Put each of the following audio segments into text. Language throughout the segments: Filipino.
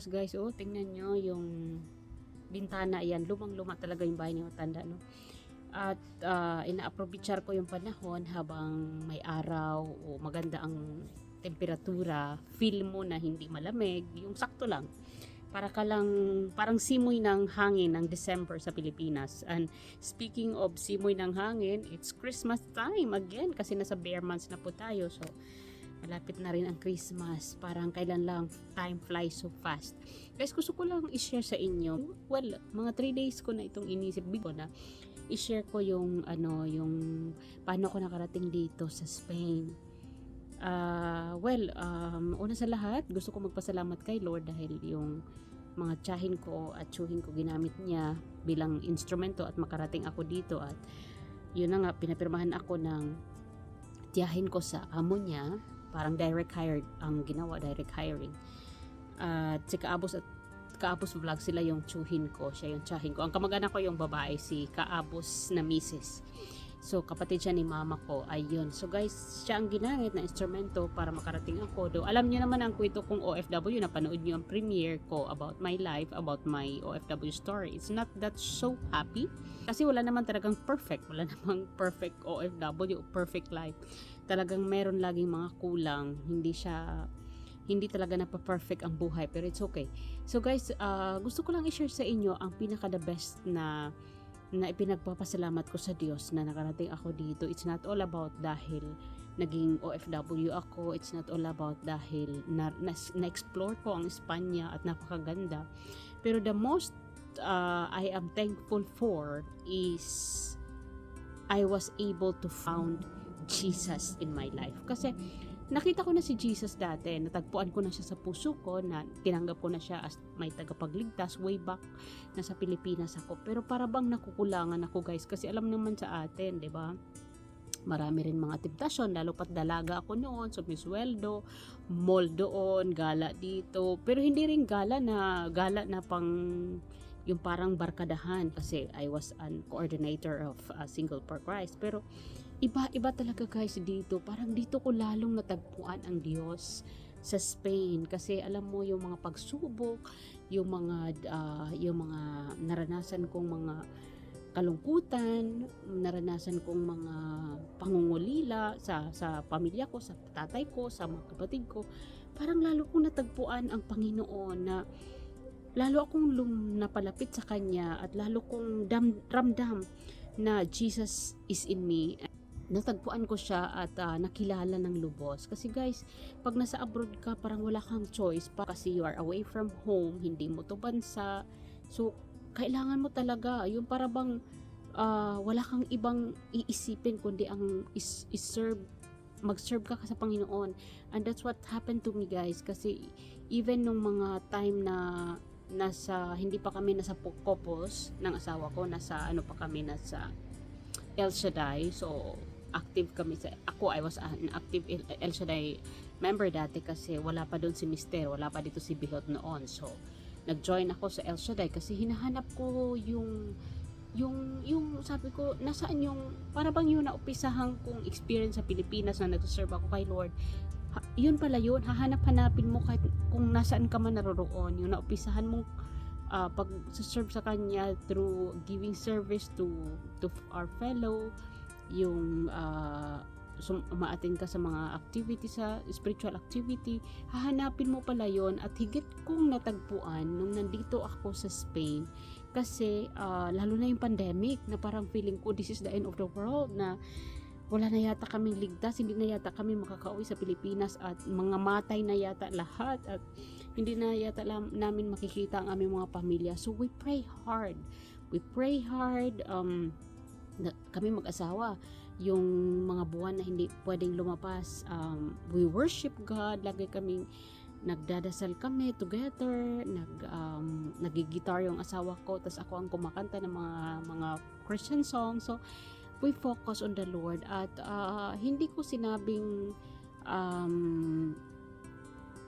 bukas guys, oh, tingnan nyo yung bintana yan. Lumang-luma talaga yung bahay ni Matanda, no? At uh, ina-aprovechar ko yung panahon habang may araw o maganda ang temperatura. Feel mo na hindi malamig, yung sakto lang. Para ka lang, parang simoy ng hangin ng December sa Pilipinas. And speaking of simoy ng hangin, it's Christmas time again kasi nasa bare months na po tayo. So, malapit na rin ang Christmas. Parang kailan lang time flies so fast. Guys, gusto ko lang i-share sa inyo. Well, mga 3 days ko na itong inisip ko na i-share ko yung ano, yung paano ko nakarating dito sa Spain. Ah, well, um, una sa lahat, gusto ko magpasalamat kay Lord dahil yung mga tsahin ko at tsuhin ko ginamit niya bilang instrumento at makarating ako dito at yun na nga, pinapirmahan ako ng tiyahin ko sa amo niya parang direct hired ang ginawa, direct hiring. At si Kaabos at Kaabos vlog sila yung tsuhin ko, siya yung tsahin ko. Ang kamag-anak ko yung babae, si Kaabos na misis. So, kapatid siya ni mama ko. Ayun. So, guys, siya ang ginamit na instrumento para makarating ako. Do, alam niyo naman ang kwento kong OFW. Napanood niyo ang premiere ko about my life, about my OFW story. It's not that so happy. Kasi wala naman talagang perfect. Wala namang perfect OFW, perfect life. Talagang meron laging mga kulang. Hindi siya hindi talaga na perfect ang buhay pero it's okay. So guys, uh, gusto ko lang i-share sa inyo ang pinaka the best na na ipinagpapasalamat ko sa Diyos na nakarating ako dito. It's not all about dahil naging OFW ako. It's not all about dahil na, na, na-explore ko ang Espanya at napakaganda. Pero the most uh, I am thankful for is I was able to found Jesus in my life. Kasi nakita ko na si Jesus dati, natagpuan ko na siya sa puso ko, na tinanggap ko na siya as may tagapagligtas way back na sa Pilipinas ako. Pero para bang nakukulangan ako guys, kasi alam naman sa atin, di ba? Marami rin mga temptasyon, lalo pat dalaga ako noon, sumisweldo, mall doon, gala dito. Pero hindi rin gala na, gala na pang yung parang barkadahan kasi I was an coordinator of uh, Single for Christ. Pero iba-iba talaga guys dito. Parang dito ko lalong natagpuan ang Diyos sa Spain kasi alam mo yung mga pagsubok, yung mga uh, yung mga naranasan kong mga kalungkutan, naranasan kong mga pangungulila sa sa pamilya ko, sa tatay ko, sa mga kapatid ko. Parang lalo kong natagpuan ang Panginoon na lalo akong lum napalapit sa kanya at lalo kong dam, ramdam na Jesus is in me natagpuan ko siya at uh, nakilala ng lubos. Kasi guys, pag nasa abroad ka, parang wala kang choice pa kasi you are away from home, hindi mo to bansa. So, kailangan mo talaga, yung para bang uh, wala kang ibang iisipin kundi ang is, is-serve mag-serve ka sa Panginoon. And that's what happened to me guys kasi even nung mga time na nasa hindi pa kami nasa couples ng asawa ko nasa ano pa kami nasa El Shaddai so active kami sa ako I was an active El Shaddai member dati kasi wala pa doon si Mister wala pa dito si Bihot noon. So nag-join ako sa El Shaddai kasi hinahanap ko yung yung yung sabi ko nasaan yung para bang yun na upisahan kong experience sa Pilipinas na nag-serve ako kay Lord. Ha, yun pala yun hahanap-hanapin mo kahit kung nasaan ka man naroroon yung naupisahan mong uh, pag serve sa kanya through giving service to to our fellow yung uh, sum- umaatin ka sa mga activity sa spiritual activity hahanapin mo pala yon at higit kong natagpuan nung nandito ako sa Spain kasi uh, lalo na yung pandemic na parang feeling ko this is the end of the world na wala na yata kaming ligtas, hindi na yata kami makakauwi sa Pilipinas at mga matay na yata lahat at hindi na yata lam, namin makikita ang aming mga pamilya. So we pray hard. We pray hard. Um, kami mag-asawa, yung mga buwan na hindi pwedeng lumapas, um, we worship God. Lagi kaming nagdadasal kami together, nag um, nagigitar yung asawa ko, tapos ako ang kumakanta ng mga mga Christian songs. So we focus on the Lord at uh, hindi ko sinabing um,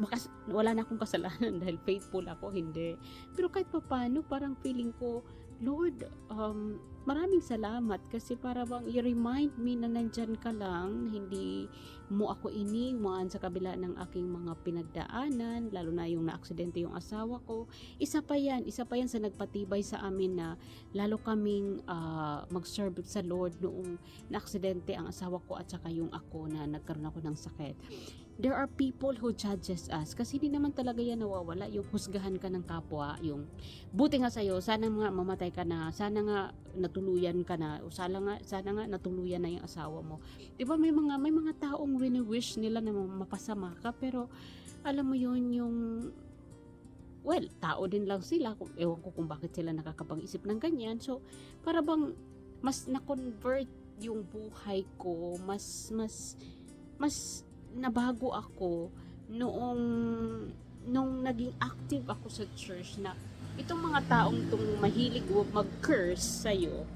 makas wala na akong kasalanan dahil faithful ako, hindi. Pero kahit pa parang feeling ko, Lord, um, maraming salamat kasi para bang i-remind me na nandyan ka lang, hindi mo ako iniwan sa kabila ng aking mga pinagdaanan, lalo na yung naaksidente yung asawa ko. Isa pa yan, isa pa yan sa nagpatibay sa amin na lalo kaming ah, mag-serve sa Lord noong naaksidente ang asawa ko at saka yung ako na nagkaroon ako ng sakit. There are people who judges us kasi hindi naman talaga yan nawawala yung husgahan ka ng kapwa, yung buti nga sa'yo, sana nga mamatay ka na, sana nga natuluyan ka na, o sana nga, sana nga natuluyan na yung asawa mo. 'Di ba may mga may mga taong wini-wish nila na mapasama ka pero alam mo yun yung well, tao din lang sila. Ewan ko kung bakit sila nakakapag-isip ng ganyan. So, para bang mas na-convert yung buhay ko, mas, mas, mas nabago ako noong, nung naging active ako sa church na itong mga taong tong mahilig mag-curse sa'yo,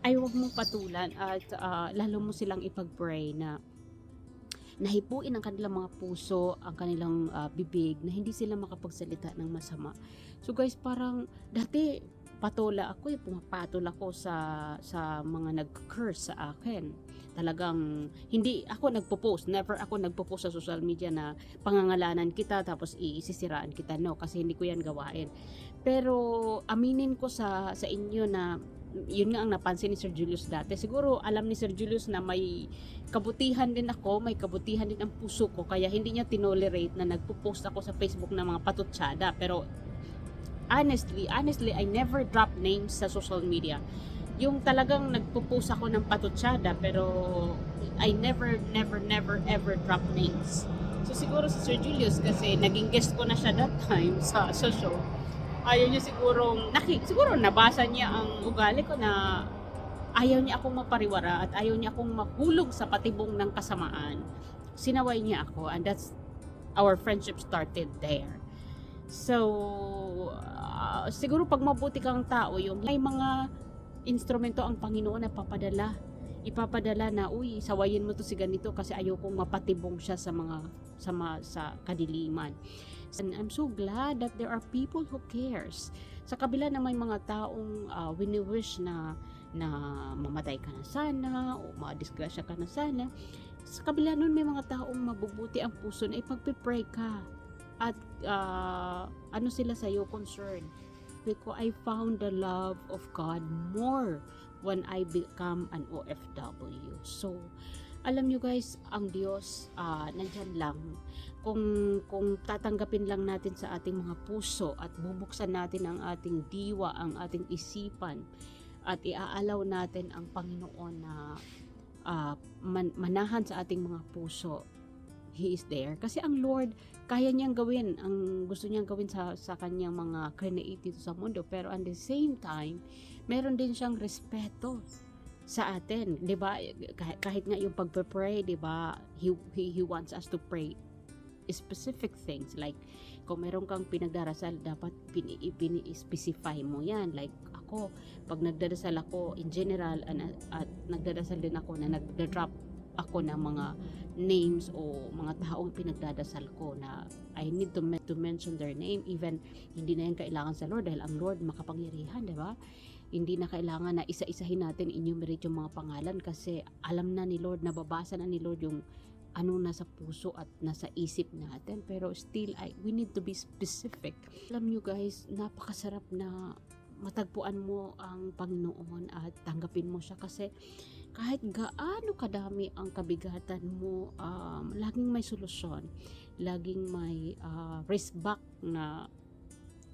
ay huwag mong patulan at ah, lalo mo silang ipag-pray na nahipuin ang kanilang mga puso, ang kanilang ah, bibig, na hindi sila makapagsalita ng masama. So guys, parang dati patola ako eh, pumapatol ako sa sa mga nag-curse sa akin. Talagang hindi ako nagpo-post, never ako nagpo-post sa social media na pangangalanan kita tapos iisisiraan kita. No, kasi hindi ko yan gawain. Pero aminin ko sa sa inyo na yun nga ang napansin ni Sir Julius dati. Siguro alam ni Sir Julius na may kabutihan din ako, may kabutihan din ang puso ko, kaya hindi niya tinolerate na nagpo-post ako sa Facebook ng mga patutsada. Pero honestly, honestly, I never drop names sa social media. Yung talagang nagpo-post ako ng patutsada, pero I never, never, never, ever drop names. So siguro si Sir Julius kasi naging guest ko na siya that time sa, sa show ayaw niya siguro, naki, siguro nabasa niya ang ugali ko na ayaw niya akong mapariwara at ayaw niya akong mahulog sa patibong ng kasamaan. Sinaway niya ako and that's our friendship started there. So, siguro pag mabuti kang tao, yung may mga instrumento ang Panginoon na papadala. Ipapadala na, uy, sawayin mo to si ganito kasi ayaw kong mapatibong siya sa mga sa, ma- sa kadiliman. And I'm so glad that there are people who cares. Sa kabila na may mga taong uh, wini-wish na na mamatay ka na sana o madisgrasya ka na sana. Sa kabila nun may mga taong mabubuti ang puso na ipagpipray ka. At uh, ano sila sa'yo concerned. Because I found the love of God more when I become an OFW. So, alam nyo guys, ang Diyos uh, nandyan lang kung kung tatanggapin lang natin sa ating mga puso at bubuksan natin ang ating diwa, ang ating isipan at iaalaw natin ang Panginoon na uh, man, manahan sa ating mga puso. He is there. Kasi ang Lord, kaya niyang gawin ang gusto niyang gawin sa sa kanyang mga create dito sa mundo. Pero at the same time, meron din siyang respeto sa atin, 'di ba? Kahit, kahit nga yung pagpe-pray, 'di ba? He, he he wants us to pray specific things like kung meron kang pinagdarasal dapat pini-specify mo yan like ako pag nagdadasal ako in general at, at nagdadasal din ako na nagda-drop ako ng mga names o mga taong pinagdadasal ko na I need to, to mention their name. Even hindi na yan kailangan sa Lord dahil ang Lord makapangyarihan, di ba? Hindi na kailangan na isa-isahin natin enumerate yung mga pangalan kasi alam na ni Lord, nababasa na ni Lord yung ano nasa puso at nasa isip natin. Pero still I, we need to be specific. Alam nyo guys napakasarap na matagpuan mo ang Panginoon at tanggapin mo siya kasi kahit gaano kadami ang kabigatan mo um, laging may solusyon laging may uh, risk back na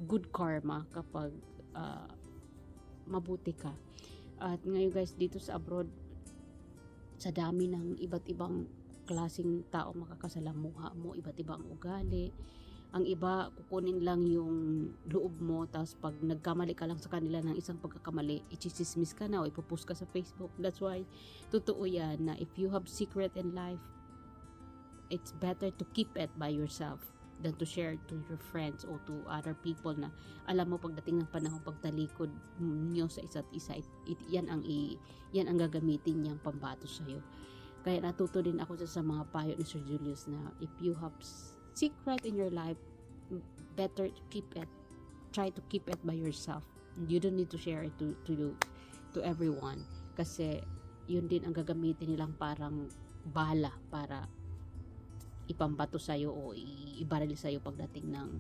good karma kapag uh, mabuti ka at ngayon guys dito sa abroad sa dami ng iba't ibang klasing tao makakasalamuha mo, iba't ibang ugali. Ang iba, kukunin lang yung loob mo, tapos pag nagkamali ka lang sa kanila ng isang pagkakamali, ichisismis ka na o ipopost ka sa Facebook. That's why, totoo yan na if you have secret in life, it's better to keep it by yourself than to share to your friends o to other people na alam mo pagdating ng panahon pagtalikod niyo sa isa't isa it, it, yan ang i, yan ang gagamitin niyang pambato sa iyo kaya natuto din ako sa, sa mga payo ni Sir Julius na if you have secret in your life, better keep it. Try to keep it by yourself. You don't need to share it to, to you, to everyone. Kasi yun din ang gagamitin nilang parang bala para ipambato sa'yo o ibaril sa'yo pagdating ng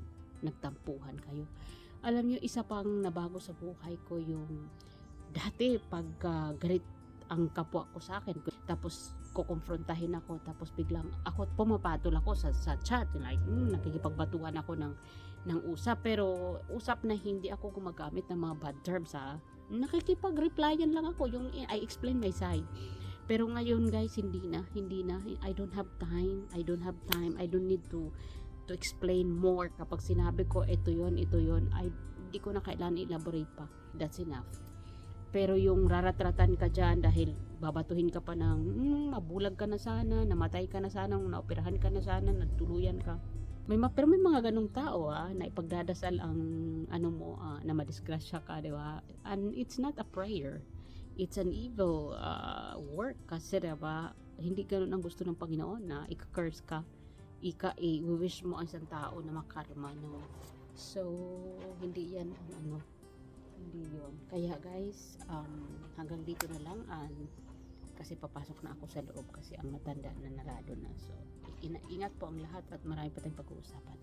nagtampuhan kayo. Alam nyo, isa pang nabago sa buhay ko yung dati pag ah, galit ang kapwa ko sa akin tapos kukonfrontahin ako tapos biglang ako pumapatol ako sa, sa chat like mm, nakikipagbatuhan ako ng ng usap. Pero usap na hindi ako gumagamit ng mga bad terms ha. Nakikipag-replyan lang ako yung I explain my side. Pero ngayon guys hindi na hindi na. I don't have time I don't have time I don't need to to explain more kapag sinabi ko ito yon ito yon ay hindi ko na kailangan elaborate pa. That's enough pero yung raratratan ka dyan dahil babatuhin ka pa ng "Hmm, mabulag ka na sana, namatay ka na sana, naoperahan ka na sana, nagtuluyan ka. May ma- pero may mga ganong tao ah, na ipagdadasal ang ano mo ah, na madisgrasya ka, di ba? And it's not a prayer. It's an evil ah, work kasi di ba? Hindi ganun ang gusto ng Panginoon na ika-curse ka. Ika i-wish mo ang isang tao na makarma no. So hindi yan ang ano hindi yun. Kaya guys, um, hanggang dito na lang and kasi papasok na ako sa loob kasi ang matanda na narado na. So, ingat po ang lahat at marami pa tayong pag-uusapan.